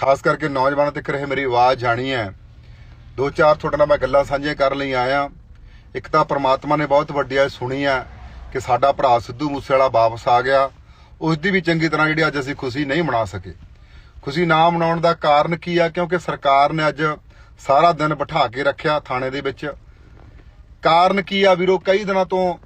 ਖਾਸ ਕਰਕੇ ਨੌਜਵਾਨਾਂ ਤੱਕ ਰਹੇ ਮੇਰੀ ਆਵਾਜ਼ ਜਾਣੀ ਹੈ। ਦੋ ਚਾਰ ਤੁਹਾਡੇ ਨਾਲ ਮੈਂ ਗੱਲਾਂ ਸਾਂਝੀਆਂ ਕਰਨ ਲਈ ਆਇਆ। ਇੱਕ ਤਾਂ ਪ੍ਰਮਾਤਮਾ ਨੇ ਬਹੁਤ ਵੱਡੀ ਆ ਸੁਣੀ ਹੈ ਕਿ ਸਾਡਾ ਭਰਾ ਸਿੱਧੂ ਮੂਸੇਵਾਲਾ ਵਾਪਸ ਆ ਗਿਆ। ਉਸ ਦੀ ਵੀ ਚੰਗੀ ਤਰ੍ਹਾਂ ਜਿਹੜੀ ਅੱਜ ਅਸੀਂ ਖੁਸ਼ੀ ਨਹੀਂ ਮਨਾ ਸਕੇ। ਖੁਸ਼ੀ ਨਾ ਮਨਾਉਣ ਦਾ ਕਾਰਨ ਕੀ ਆ? ਕਿਉਂਕਿ ਸਰਕਾਰ ਨੇ ਅੱਜ ਸਾਰਾ ਦਿਨ ਬਿਠਾ ਕੇ ਰੱਖਿਆ ਥਾਣੇ ਦੇ ਵਿੱਚ। ਕਾਰਨ ਕੀ ਆ ਵੀਰੋ? ਕਈ ਦਿਨਾਂ ਤੋਂ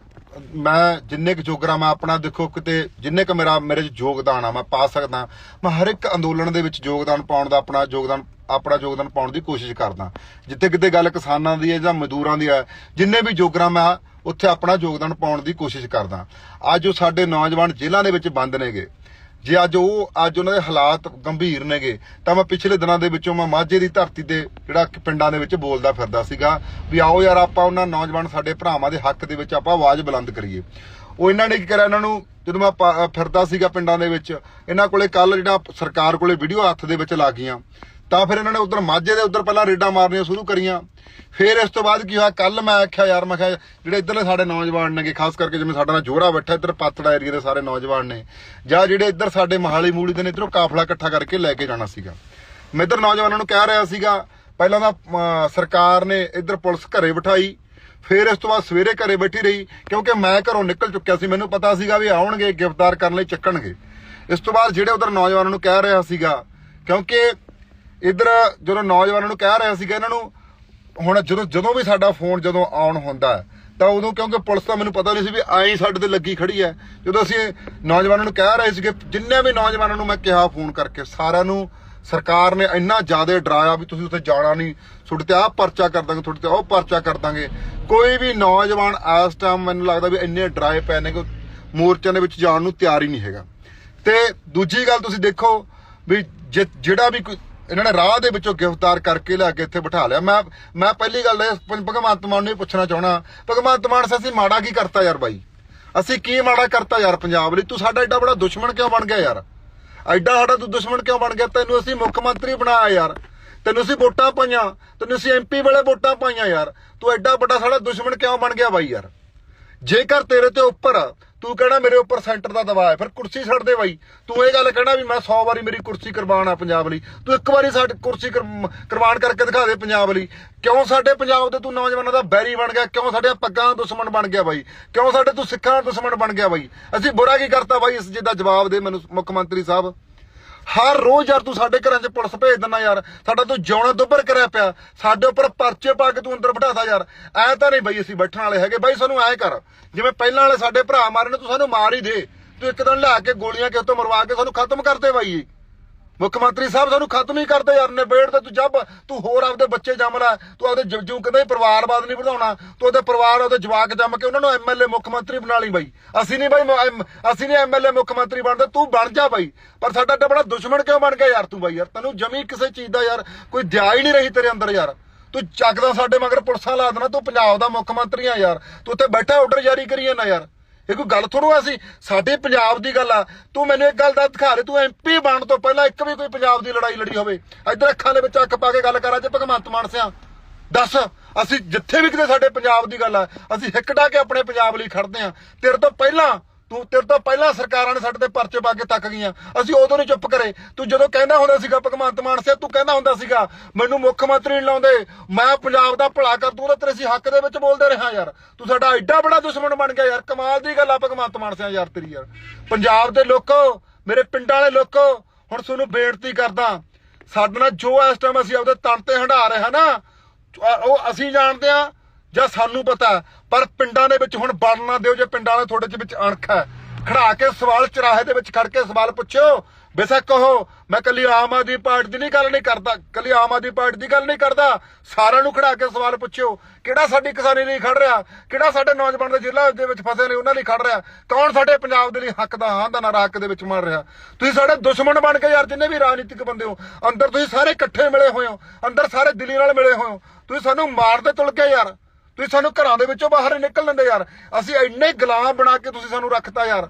ਮੈਂ ਜਿੰਨੇ ਕੁ ਜੋਗਰਾ ਮੈਂ ਆਪਣਾ ਦੇਖੋ ਕਿਤੇ ਜਿੰਨੇ ਕੁ ਮੇਰਾ ਮੇਰੇ ਚ ਯੋਗਦਾਨ ਆ, ਮੈਂ ਪਾ ਸਕਦਾ, ਮੈਂ ਹਰ ਇੱਕ ਅੰਦੋਲਨ ਦੇ ਵਿੱਚ ਯੋਗਦਾਨ ਪਾਉਣ ਦਾ ਆਪਣਾ ਯੋਗਦਾਨ ਆਪਣਾ ਯੋਗਦਾਨ ਪਾਉਣ ਦੀ ਕੋਸ਼ਿਸ਼ ਕਰਦਾ। ਜਿੱਥੇ ਕਿਤੇ ਗੱਲ ਕਿਸਾਨਾਂ ਦੀ ਹੈ ਜਾਂ ਮਜ਼ਦੂਰਾਂ ਦੀ ਹੈ, ਜਿੰਨੇ ਵੀ ਜੋਗਰਾ ਮੈਂ ਉੱਥੇ ਆਪਣਾ ਯੋਗਦਾਨ ਪਾਉਣ ਦੀ ਕੋਸ਼ਿਸ਼ ਕਰਦਾ। ਅੱਜ ਉਹ ਸਾਡੇ ਨੌਜਵਾਨ ਜੇਲ੍ਹਾਂ ਦੇ ਵਿੱਚ ਬੰਦ ਨੇਗੇ। ਜੇ ਅੱਜ ਉਹ, ਅੱਜ ਉਹਨਾਂ ਦੇ ਹਾਲਾਤ ਗੰਭੀਰ ਨੇਗੇ, ਤਾਂ ਮੈਂ ਪਿਛਲੇ ਦਿਨਾਂ ਦੇ ਵਿੱਚੋਂ ਮੈਂ ਮਾਝੇ ਦੀ ਧਰਤੀ ਤੇ ਜਿਹੜਾ ਪਿੰਡਾਂ ਦੇ ਵਿੱਚ ਬੋਲਦਾ ਫਿਰਦਾ ਸੀਗਾ ਵੀ ਆਓ ਯਾਰ ਆਪਾਂ ਉਹਨਾਂ ਨੌਜਵਾਨ ਸਾਡੇ ਭਰਾਵਾਂ ਦੇ ਹੱਕ ਦੇ ਵਿੱਚ ਆਪਾਂ ਆਵਾਜ਼ ਬੁਲੰਦ ਕਰੀਏ। ਉਹ ਇਹਨਾਂ ਨੇ ਕੀ ਕਰਿਆ ਇਹਨਾਂ ਨੂੰ, ਜਦੋਂ ਮੈਂ ਫਿਰਦਾ ਸੀਗਾ ਪਿੰਡਾਂ ਦੇ ਵਿੱਚ, ਇਹਨਾਂ ਕੋਲੇ ਕੱਲ ਜਿਹੜਾ ਸਰਕਾਰ ਕੋਲੇ ਵੀਡੀਓ ਹੱਥ ਦੇ ਵਿੱਚ ਲੱਗ ਗਈਆਂ ਤਾਂ ਫਿਰ ਇਹਨਾਂ ਨੇ ਉਧਰ ਮਾਝੇ ਦੇ ਉਧਰ ਪਹਿਲਾਂ ਰੇਡਾਂ ਮਾਰਨੀਆਂ ਸ਼ੁਰੂ ਕਰੀਆਂ। ਫਿਰ ਇਸ ਤੋਂ ਬਾਅਦ ਕੀ ਹੋਇਆ? ਕੱਲ ਮੈਂ ਆਖਿਆ, ਯਾਰ ਮੈਂ ਕਿਹਾ, ਜਿਹੜੇ ਇੱਧਰਲੇ ਸਾਡੇ ਨੌਜਵਾਨ ਨੇਗੇ, ਖਾਸ ਕਰਕੇ ਜਿਵੇਂ ਸਾਡਾ ਨਾਲ ਜੋਰਾ ਬੈਠਾ, ਇੱਧਰ ਪਾਤੜਾ ਏਰੀਆ ਦੇ ਸਾਰੇ ਨੌਜਵਾਨ ਨੇ, ਜਾਂ ਜਿਹੜੇ ਇੱਧਰ ਸਾਡੇ ਮਹਾਲੀ ਮੂਲੀ ਦੇ ਨੇ, ਇੱਧਰੋਂ ਕਾਫਲਾ ਇਕੱਠਾ ਕਰਕੇ ਲੈ ਕੇ ਜਾਣਾ ਸੀਗਾ। ਮੈਂ ਇੱਧਰ ਨੌਜਵਾਨਾਂ ਨੂੰ ਕਹਿ ਰਿਹਾ ਸੀਗਾ, ਪਹਿਲਾਂ ਤਾਂ ਸਰਕਾਰ ਨੇ ਇੱਧਰ ਪੁਲਿਸ ਘਰੇ ਬਿਠਾਈ, ਫਿਰ ਇਸ ਤੋਂ ਬਾਅਦ ਸਵੇਰੇ ਘਰੇ ਬੈਠੀ ਰਹੀ, ਕਿਉਂਕਿ ਮੈਂ ਘਰੋਂ ਨਿਕਲ ਚੁੱਕਿਆ ਸੀ, ਮੈਨੂੰ ਪਤਾ ਸੀਗਾ ਵੀ ਆਉਣਗੇ, ਗ੍ਰਿਫਤਾਰ ਕਰਨ ਲਈ ਚੱਕਣਗੇ। ਇਸ ਤੋਂ ਬਾਅਦ ਜਿਹੜੇ ਉਧਰ ਨੌਜਵਾਨਾਂ ਨੂੰ ਕਹਿ ਰਿਹਾ ਸੀਗਾ, ਕਿਉਂਕਿ ਇੱਧਰ ਜਦੋਂ ਨੌਜਵਾਨਾਂ ਨੂੰ ਕਹਿ ਰਿਹਾ ਸੀਗਾ ਇਹਨਾਂ ਨੂੰ, ਹੁਣ ਜਦੋਂ ਜਦੋਂ ਵੀ ਸਾਡਾ ਫੋਨ ਜਦੋਂ ਆਨ ਹੁੰਦਾ ਤਾਂ ਉਦੋਂ ਕਿਉਂਕਿ ਪੁਲਿਸ ਤਾਂ ਮੈਨੂੰ ਪਤਾ ਨਹੀਂ ਸੀ ਵੀ ਆਈ ਸਾਡੇ ਤੇ ਲੱਗੀ ਖੜੀ ਹੈ। ਜਦੋਂ ਅਸੀਂ ਨੌਜਵਾਨਾਂ ਨੂੰ ਕਹਿ ਰਹੇ ਸੀਗੇ, ਜਿੰਨੇ ਵੀ ਨੌਜਵਾਨਾਂ ਨੂੰ ਮੈਂ ਕਿਹਾ ਫੋਨ ਕਰਕੇ, ਸਾਰਿਆਂ ਨੂੰ ਸਰਕਾਰ ਨੇ ਇੰਨਾ ਜ਼ਿਆਦਾ ਡਰਾਇਆ ਵੀ ਤੁਸੀਂ ਉੱਥੇ ਜਾਣਾ ਨਹੀਂ, ਤੁਹਾਡੇ ਤੇ ਆਹ ਪਰਚਾ ਕਰ ਦਾਂਗੇ, ਤੁਹਾਡੇ ਤੇ ਉਹ ਪਰਚਾ ਕਰ ਦਾਂਗੇ। ਕੋਈ ਵੀ ਨੌਜਵਾਨ ਇਸ ਟਾਈਮ ਮੈਨੂੰ ਲੱਗਦਾ ਵੀ ਇੰਨੇ ਡਰਾਏ ਪਏ ਨੇ ਕਿ ਮੋਰਚਿਆਂ ਦੇ ਵਿੱਚ ਜਾਣ ਨੂੰ ਤਿਆਰ ਹੀ ਨਹੀਂ ਹੈਗਾ। ਤੇ ਦੂਜੀ ਗੱਲ ਤੁਸੀਂ ਦੇਖੋ ਵੀ ਜਿਹੜਾ ਵੀ ਕੋਈ ਇਹਨਾਂ ਨੇ ਰਾਹ ਦੇ ਵਿੱਚੋਂ ਗ੍ਰਿਫਤਾਰ ਕਰਕੇ ਲਿਆ ਕੇ ਇੱਥੇ ਬਿਠਾ ਲਿਆ। ਮੈਂ ਮੈਂ ਪਹਿਲੀ ਗੱਲ ਇਹ ਭਗਵੰਤ ਮਾਨ ਨੂੰ ਇਹ ਪੁੱਛਣਾ ਚਾਹਣਾ ਭਗਵੰਤ ਮਾਨ ਸੇ ਅਸੀਂ ਮਾੜਾ ਕੀ ਕਰਤਾ ਯਾਰ ਬਾਈ? ਅਸੀਂ ਕੀ ਮਾੜਾ ਕਰਤਾ ਯਾਰ ਪੰਜਾਬ ਲਈ? ਤੂੰ ਸਾਡਾ ਐਡਾ ਬੜਾ ਦੁਸ਼ਮਣ ਕਿਉਂ ਬਣ ਗਿਆ ਯਾਰ? ਐਡਾ ਸਾਡਾ ਤੂੰ ਦੁਸ਼ਮਣ ਕਿਉਂ ਬਣ ਗਿਆ? ਤੈਨੂੰ ਅਸੀਂ ਮੁੱਖ ਮੰਤਰੀ ਬਣਾਇਆ ਯਾਰ। ਤੈਨੂੰ ਅਸੀਂ ਵੋਟਾਂ ਪਾਈਆਂ। ਤੈਨੂੰ ਅਸੀਂ ਐਮਪੀ ਵਾਲੇ ਵੋਟਾਂ ਪਾਈਆਂ ਯਾਰ। ਤੂੰ ਐਡਾ ਵੱਡਾ ਸਾਡਾ ਦੁਸ਼ਮਣ ਕਿਉਂ ਬਣ ਗਿਆ ਬਾਈ ਯਾਰ? ਜੇਕਰ ਤੇਰੇ ਤੇ ਉੱਪਰ ਤੂੰ ਕਹਿਣਾ ਮੇਰੇ ਉੱਪਰ ਸੈਂਟਰ ਦਾ ਦਬਾਅ ਹੈ, ਫਿਰ ਕੁਰਸੀ ਛੱਡ ਦੇ ਬਾਈ। ਤੂੰ ਇਹ ਗੱਲ ਕਹਿਣਾ ਵੀ ਮੈਂ 100 ਵਾਰੀ ਮੇਰੀ ਕੁਰਸੀ ਕੁਰਬਾਨ ਆ ਪੰਜਾਬ ਲਈ। ਤੂੰ ਇੱਕ ਵਾਰੀ ਸਾਡੀ ਕੁਰਸੀ ਕੁਰਮ- ਕੁਰਬਾਨ ਕਰਕੇ ਦਿਖਾ ਦੇ ਪੰਜਾਬ ਲਈ। ਕਿਉਂ ਸਾਡੇ ਪੰਜਾਬ ਦੇ ਤੂੰ ਨੌਜਵਾਨਾਂ ਦਾ ਬੈਰੀ ਬਣ ਗਿਆ? ਕਿਉਂ ਸਾਡੇ ਪੱਗਾਂ ਦਾ ਦੁਸ਼ਮਣ ਬਣ ਗਿਆ ਬਾਈ? ਕਿਉਂ ਸਾਡੇ ਤੂੰ ਸਿੱਖਾਂ ਦਾ ਦੁਸ਼ਮਣ ਬਣ ਗਿਆ ਬਾਈ? ਅਸੀਂ ਬੁਰਾ ਕੀ ਕਰਤਾ ਬਾਈ ਇਸ ਜਿਹਦਾ ਜਵਾਬ ਦੇ ਮੈਨੂੰ ਮੁੱਖ ਮੰਤਰੀ ਸਾਹਿਬ। ਹਰ ਰੋਜ਼ ਯਾਰ ਤੂੰ ਸਾਡੇ ਘਰਾਂ 'ਚ ਪੁਲਿਸ ਭੇਜ ਦਿੰਦਾ ਯਾਰ। ਸਾਡਾ ਤੂੰ ਜਿਉਣਾ ਦੁੱਬਰ ਕਰਿਆ ਪਿਆ। ਸਾਡੇ ਉੱਪਰ ਪਰਚੇ ਪਾ ਕੇ ਤੂੰ ਅੰਦਰ ਬਿਠਾਤਾ ਯਾਰ। ਐ ਤਾਂ ਨਹੀਂ ਬਈ ਅਸੀਂ ਬੈਠਣ ਵਾਲੇ ਹੈਗੇ। ਬਾਈ ਸਾਨੂੰ ਐ ਕਰ। ਜਿਵੇਂ ਪਹਿਲਾਂ ਵਾਲੇ ਸਾਡੇ ਭਰਾ ਮਾਰੇ ਨੇ ਤੂੰ ਸਾਨੂੰ ਮਾਰ ਹੀ ਦੇ। ਤੂੰ ਇੱਕ ਦਿਨ ਲਿਆ ਕੇ ਗੋਲੀਆਂ ਕਿਸੇ ਤੋਂ ਮਰਵਾ ਕੇ ਸਾਨੂੰ ਖਤਮ ਕਰ ਦੇ ਬਾਈ। ਮੁੱਖ ਮੰਤਰੀ ਸਾਹਿਬ ਸਾਨੂੰ ਖਤਮ ਹੀ ਕਰਦੇ ਯਾਰ, ਨਿਬੇੜ ਤੇ ਤੂੰ ਜੱਬ ਤੂੰ ਹੋਰ ਆਪਦੇ ਬੱਚੇ ਜੰਮ ਲੈ, ਤੂੰ ਆਪਦੇ ਜੂ ਕਹਿੰਦਾ ਸੀ ਪਰਿਵਾਰਵਾਦ ਨਹੀਂ ਵਧਾਉਣਾ, ਤੂੰ ਉਹਦੇ ਪਰਿਵਾਰ ਉਹਦੇ ਜਵਾਕ ਜੰਮ ਕੇ ਉਹਨਾਂ ਨੂੰ ਐਮਐਲਏ ਮੁੱਖ ਮੰਤਰੀ ਬਣਾ ਲਈ ਬਾਈ। ਅਸੀਂ ਨਹੀਂ ਬਾਈ ਐਮ- ਅਸੀਂ ਨਹੀਂ ਐਮਐਲਏ ਮੁੱਖ ਮੰਤਰੀ ਬਣਦੇ, ਤੂੰ ਬਣ ਜਾ ਬਾਈ। ਪਰ ਸਾਡਾ ਏਡਾ ਬੜਾ ਦੁਸ਼ਮਣ ਕਿਉਂ ਬਣ ਗਿਆ ਯਾਰ ਤੂੰ ਬਾਈ ਯਾਰ? ਤੈਨੂੰ ਜਮੀ ਕਿਸੇ ਚੀਜ਼ ਦਾ ਯਾਰ, ਕੋਈ ਦਿਆ ਹੀ ਨਹੀਂ ਰਹੀ ਤੇਰੇ ਅੰਦਰ ਯਾਰ। ਤੂੰ ਚੱਕਦਾ ਸਾਡੇ ਮਗਰ ਪੁਲਿਸਾਂ ਲਾ ਦੇਣਾ, ਤੂੰ ਪੰਜਾਬ ਦਾ ਮੁੱਖ ਮੰਤਰੀ ਆ ਯਾਰ। ਤੂੰ ਉੱਥੇ ਬੈਠਾ ਆਰਡਰ ਜਾਰੀ ਕਰੀਏ ਨਾ ਯਾਰ। ਇਹ ਕੋਈ ਗੱਲ ਥੋੜੂ ਅਸੀਂ ਸਾਡੇ ਪੰਜਾਬ ਦੀ ਗੱਲ ਆ। ਤੂੰ ਮੈਨੂੰ ਇੱਕ ਗੱਲ ਦਾ ਦਿਖਾ ਦੇ, ਤੂੰ ਐਮਪੀ ਬਣਨ ਤੋਂ ਪਹਿਲਾਂ ਇੱਕ ਵੀ ਕੋਈ ਪੰਜਾਬ ਦੀ ਲੜਾਈ ਲੜੀ ਹੋਵੇ। ਇੱਧਰ ਅੱਖਾਂ ਦੇ ਵਿੱਚ ਅੱਖ ਪਾ ਕੇ ਗੱਲ ਕਰ, ਅੱਜ ਭਗਵੰਤ ਮਾਨ ਸਿਆ। ਦੱਸ, ਅਸੀਂ ਜਿੱਥੇ ਵੀ ਕਿਤੇ ਸਾਡੇ ਪੰਜਾਬ ਦੀ ਗੱਲ ਆ, ਅਸੀਂ ਹਿੱਕ ਢਾ ਕੇ ਆਪਣੇ ਪੰਜਾਬ ਲਈ ਖੜਦੇ ਆ ਤੇਰੇ ਤੋਂ ਪਹਿਲਾਂ ਤੂੰ ਤੇਰੇ ਤੋਂ ਪਹਿਲਾਂ ਸਰਕਾਰਾਂ ਨੇ ਸਾਡੇ ਤੇ ਪਰਚੇ ਪਾ ਕੇ ਤੱਕ ਗਈਆਂ। ਅਸੀਂ ਉਦੋਂ ਨਹੀਂ ਚੁੱਪ ਕਰੇ। ਤੂੰ ਜਦੋਂ ਕਹਿੰਦਾ ਹੁੰਦਾ ਸੀਗਾ, ਭਗਵੰਤ ਮਾਨ ਸਿਆ, ਤੂੰ ਕਹਿੰਦਾ ਹੁੰਦਾ ਸੀਗਾ, ਮੈਨੂੰ ਮੁੱਖ ਮੰਤਰੀ ਨਹੀਂ ਲਾਉਂਦੇ। ਮੈਂ ਪੰਜਾਬ ਦਾ ਭਲਾ ਕਰ ਦੂੰ ਤੇਰੇ ਸੀ ਹੱਕ ਦੇ ਵਿੱਚ ਬੋਲਦੇ ਰਿਹਾ ਯਾਰ। ਤੂੰ ਸਾਡਾ ਐਡਾ ਬੜਾ ਦੁਸ਼ਮਣ ਬਣ ਗਿਆ ਯਾਰ। ਕਮਾਲ ਦੀ ਗੱਲ ਆ ਭਗਵੰਤ ਮਾਨ ਸਿੰਘ ਯਾਰ ਤੇਰੀ ਯਾਰ। ਪੰਜਾਬ ਦੇ ਲੋਕੋ, ਮੇਰੇ ਪਿੰਡਾਂ ਵਾਲੇ ਲੋਕੋ, ਹੁਣ ਤੁਹਾਨੂੰ ਬੇਨਤੀ ਕਰਦਾ, ਸਾਡੇ ਨਾਲ ਜੋ ਇਸ ਟਾਈਮ ਅਸੀਂ ਆਪਦੇ ਤਨ ਤੇ ਹੰਢਾ ਰਹੇ ਹਾਂ ਨਾ, ਉਹ ਅਸੀਂ ਜਾਣਦੇ ਆ ਜਾਂ ਸਾਨੂੰ ਪਤਾ, ਪਰ ਪਿੰਡਾਂ ਦੇ ਵਿੱਚ ਹੁਣ ਵੜਨ ਨਾ ਦਿਓ ਜੇ ਪਿੰਡਾਂ ਵਾਲੇ ਤੁਹਾਡੇ ਚ ਵਿੱਚ ਅਣਖ ਹੈ। ਖੜਾ ਕੇ ਸਵਾਲ ਚਰਾਹੇ ਦੇ ਵਿੱਚ ਖੜ ਕੇ ਸਵਾਲ ਪੁੱਛਿਓ। ਬੇਸ਼ੱਕ ਕਹੋ ਮੈਂ ਕੱਲੀ ਆਮ ਆਦਮੀ ਪਾਰਟੀ ਦੀ ਨਹੀਂ ਗੱਲ ਨਹੀਂ ਕਰਦਾ, ਕੱਲੀ ਆਮ ਆਦਮੀ ਪਾਰਟੀ ਦੀ ਗੱਲ ਨਹੀਂ ਕਰਦਾ। ਸਾਰਿਆਂ ਨੂੰ ਖੜਾ ਕੇ ਸਵਾਲ ਪੁੱਛਿਓ, ਕਿਹੜਾ ਸਾਡੀ ਕਿਸਾਨੀ ਲਈ ਖੜ ਰਿਹਾ? ਕਿਹੜਾ ਸਾਡੇ ਨੌਜਵਾਨ ਦੇ ਜ਼ਿਲ੍ਹਾ ਦੇ ਵਿੱਚ ਫਸੇ ਨੇ, ਉਹਨਾਂ ਲਈ ਖੜ ਰਿਹਾ? ਕੌਣ ਸਾਡੇ ਪੰਜਾਬ ਦੇ ਲਈ ਹੱਕ ਦਾ ਹਾਂ ਦਾ ਨਾਰਾ ਹੱਕ ਦੇ ਵਿੱਚ ਮਾਰ ਰਿਹਾ? ਤੁਸੀਂ ਸਾਡੇ ਦੁਸ਼ਮਣ ਬਣ ਕੇ ਯਾਰ, ਜਿੰਨੇ ਵੀ ਰਾਜਨੀਤਿਕ ਬੰਦੇ ਹੋ, ਅੰਦਰ ਤੁਸੀਂ ਸਾਰੇ ਇਕੱਠੇ ਮਿਲੇ ਹੋਏ ਹੋ, ਅੰਦਰ ਸਾਰੇ ਦਿੱਲੀ ਨਾਲ ਮਿਲੇ ਹੋਏ ਹੋ। ਤੁਸੀਂ ਸਾਨੂੰ ਮਾਰਦੇ ਤੁਲ ਕੇ ਯਾਰ। ਤੁਸੀਂ ਸਾਨੂੰ ਘਰਾਂ ਦੇ ਵਿੱਚੋਂ ਬਾਹਰ ਨਿਕਲ ਲੈਂਦੇ ਯਾਰ। ਅਸੀਂ ਇੰਨੇ ਗੁਲਾਮ ਬਣਾ ਕੇ ਤੁਸੀਂ ਸਾਨੂੰ ਰੱਖਤਾ ਯਾਰ।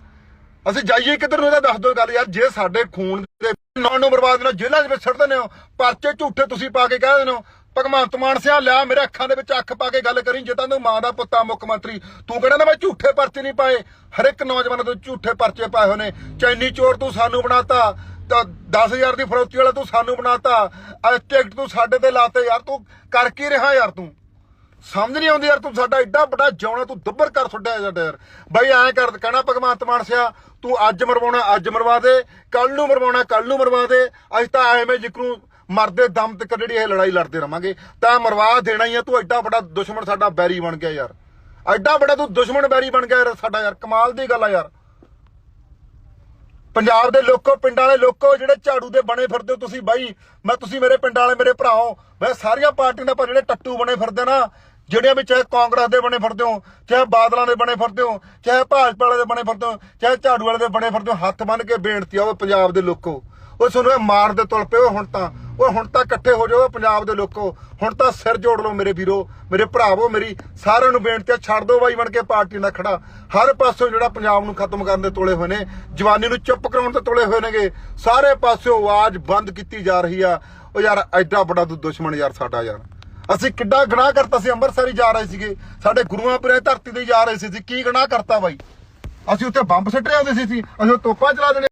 ਅਸੀਂ ਜਾਈਏ ਕਿੱਧਰ ਨੂੰ, ਇਹਦਾ ਦੱਸ ਦਿਓ ਗੱਲ ਯਾਰ। ਜੇ ਸਾਡੇ ਖੂਨ ਦੇ ਨਾਂ ਨੂੰ ਬਰਬਾਦ ਨਾ ਜੇਲ੍ਹਾਂ ਦੇ ਵਿੱਚ ਛੱਡ ਦਿੰਦੇ ਹੋ, ਪਰਚੇ ਝੂਠੇ ਤੁਸੀਂ ਪਾ ਕੇ ਕਹਿ ਦਿੰਦੇ ਹੋ, ਭਗਵੰਤ ਮਾਨ ਸਿਆ, ਲਿਆ ਮੇਰੇ ਅੱਖਾਂ ਦੇ ਵਿੱਚ ਅੱਖ ਪਾ ਕੇ ਗੱਲ ਕਰੀ, ਜੇ ਤੈਨੂੰ ਮਾਂ ਦਾ ਪੁੱਤਾ ਮੁੱਖ ਮੰਤਰੀ, ਤੂੰ ਕਹਿੰਦਾ ਨਾ ਮੈਂ ਝੂਠੇ ਪਰਚੇ ਨਹੀਂ ਪਾਏ। ਹਰ ਇੱਕ ਨੌਜਵਾਨ ਤੋਂ ਝੂਠੇ ਪਰਚੇ ਪਾਏ ਹੋਏ ਨੇ। ਚੈਨੀ ਚੋਰ ਤੂੰ ਸਾਨੂੰ ਬਣਾਤਾ, ਤਾਂ 10000 ਦੀ ਫਰੋਤੀ ਵਾਲਾ ਤੂੰ ਸਾਨੂੰ ਬਣਾਤਾ, ਅੱਜ ਟਿਕਟ ਤੂੰ ਸਾਡੇ ਤੇ ਲਾਤੇ ਯਾਰ, ਤੂੰ ਕਰ ਕੀ ਰਿਹਾ ਯਾਰ ਤੂੰ? ਸਮਝ ਨਹੀਂ ਆਉਂਦੀ ਯਾਰ ਤੂੰ ਸਾਡਾ ਐਡਾ ਵੱਡਾ ਜਿਉਣਾ, ਤੂੰ ਦੁੱਬਰ ਕਰ ਛੱਡਿਆ ਸਾਡਾ ਯਾਰ ਬਾਈ ਐਂ ਕਰ, ਕਹਿਣਾ ਭਗਵੰਤ ਮਾਨ ਸਿਆ, ਤੂੰ ਅੱਜ ਮਰਵਾਉਣਾ, ਅੱਜ ਮਰਵਾ ਦੇ ਕੱਲ ਨੂੰ ਮਰਵਾਉਣਾ ਕੱਲ ਨੂੰ ਮਰਵਾ ਦੇ ਅੱਜ ਤਾਂ ਐਵੇਂ ਜਿਕਰੂ ਮਰਦੇ ਦਮ ਤੱਕ ਜਿਹੜੀ ਇਹ ਲੜਾਈ ਲੜਦੇ ਰਵਾਂਗੇ। ਤਾਂ ਮਰਵਾ ਦੇਣਾ ਹੀ ਆ, ਤੂੰ ਐਡਾ ਵੱਡਾ ਦੁਸ਼ਮਣ ਸਾਡਾ ਬੈਰੀ ਬਣ ਗਿਆ ਯਾਰ। ਐਡਾ ਵੱਡਾ ਤੂੰ ਦੁਸ਼ਮਣ ਬੈਰੀ ਬਣ ਗਿਆ ਯਾਰ ਸਾਡਾ ਯਾਰ, ਕਮਾਲ ਦੀ ਗੱਲ ਆ ਯਾਰ। ਪੰਜਾਬ ਦੇ ਲੋਕੋ, ਪਿੰਡਾਂ ਵਾਲੇ ਲੋਕੋ, ਜਿਹੜੇ ਝਾੜੂ ਦੇ ਬਣੇ ਫਿਰਦੇ ਹੋ ਤੁਸੀਂ, ਬਾਈ, ਮੈਂ ਤੁਸੀਂ ਮੇਰੇ ਪਿੰਡਾਂ ਵਾਲੇ ਮੇਰੇ ਭਰਾਓ ਮੈਂ ਸਾਰੀਆਂ ਪਾਰਟੀਆਂ ਦੇ ਪਰ ਜਿਹੜੇ ਟੱਟੂ ਬਣੇ ਫਿਰਦੇ ਨਾ ਜਿਹੜਿਆਂ ਵਿੱਚ ਚਾਹੇ ਕਾਂਗਰਸ ਦੇ ਬਣੇ ਫਿਰਦੇ ਹੋ, ਚਾਹੇ ਬਾਦਲਾਂ ਦੇ ਬਣੇ ਫਿਰਦੇ ਹੋ, ਚਾਹੇ ਭਾਜਪਾ ਵਾਲੇ ਦੇ ਬਣੇ ਫਿਰਦੇ ਹੋ, ਚਾਹੇ ਝਾੜੂ ਵਾਲੇ ਦੇ ਬਣੇ ਫਿਰਦੇ ਹੋ, ਹੱਥ ਬੰਨ ਕੇ ਬੇਨਤੀ ਆ ਉਹ ਪੰਜਾਬ ਦੇ ਲੋਕੋ। ਉਹ ਤੁਹਾਨੂੰ ਇਹ ਮਾਰ ਦੇ ਤੁਲ ਪਏ ਹੁਣ ਤਾਂ। ਉਹ ਹੁਣ ਤਾਂ ਇਕੱਠੇ ਹੋ ਜਾਓ ਪੰਜਾਬ ਦੇ ਲੋਕੋ। ਹੁਣ ਤਾਂ ਸਿਰ ਜੋੜ ਲਓ ਮੇਰੇ ਵੀਰੋ, ਮੇਰੇ ਭਰਾਵੋ, ਮੇਰੀ ਸਾਰਿਆਂ ਨੂੰ ਬੇਨਤੀ ਆ, ਛੱਡ ਦਿਓ ਬਾਈ ਬਣ ਕੇ ਪਾਰਟੀ ਨਾਲ ਖੜਾ। ਹਰ ਪਾਸੋਂ ਜਿਹੜਾ ਪੰਜਾਬ ਨੂੰ ਖਤਮ ਕਰਨ ਦੇ ਤੋਲੇ ਹੋਏ ਨੇ, ਜਵਾਨੀ ਨੂੰ ਚੁੱਪ ਕਰਾਉਣ ਦੇ ਤੋਲੇ ਹੋਏ ਨੇਗੇ, ਸਾਰੇ ਪਾਸਿਓਂ ਆਵਾਜ਼ ਬੰਦ ਕੀਤੀ ਜਾ ਰਹੀ ਆ। ਉਹ ਯਾਰ ਐਡਾ ਵੱਡਾ ਦੁਸ਼ਮਣ ਯਾਰ ਸਾਡਾ ਯਾਰ। ਅਸੀਂ ਕਿੱਡਾ ਗੁਨਾਹ ਕਰਤਾ ਸੀ, ਅੰਮ੍ਰਿਤਸਰ ਹੀ ਜਾ ਰਹੇ ਸੀਗੇ। ਸਾਡੇ ਗੁਰੂਆਂ ਪਰੇ ਧਰਤੀ ਤੇ ਜਾ ਰਹੇ ਸੀ ਕੀ ਗੁਨਾਹ ਕਰਤਾ ਬਾਈ? ਅਸੀਂ ਉੱਥੇ ਬੰਬ ਸਿੱਟ ਰਹੇ ਹੁੰਦੇ ਸੀ, ਅਸੀਂ ਅਸੀਂ ਤੋਪਾਂ ਚਲਾ ਦੇਣੇ।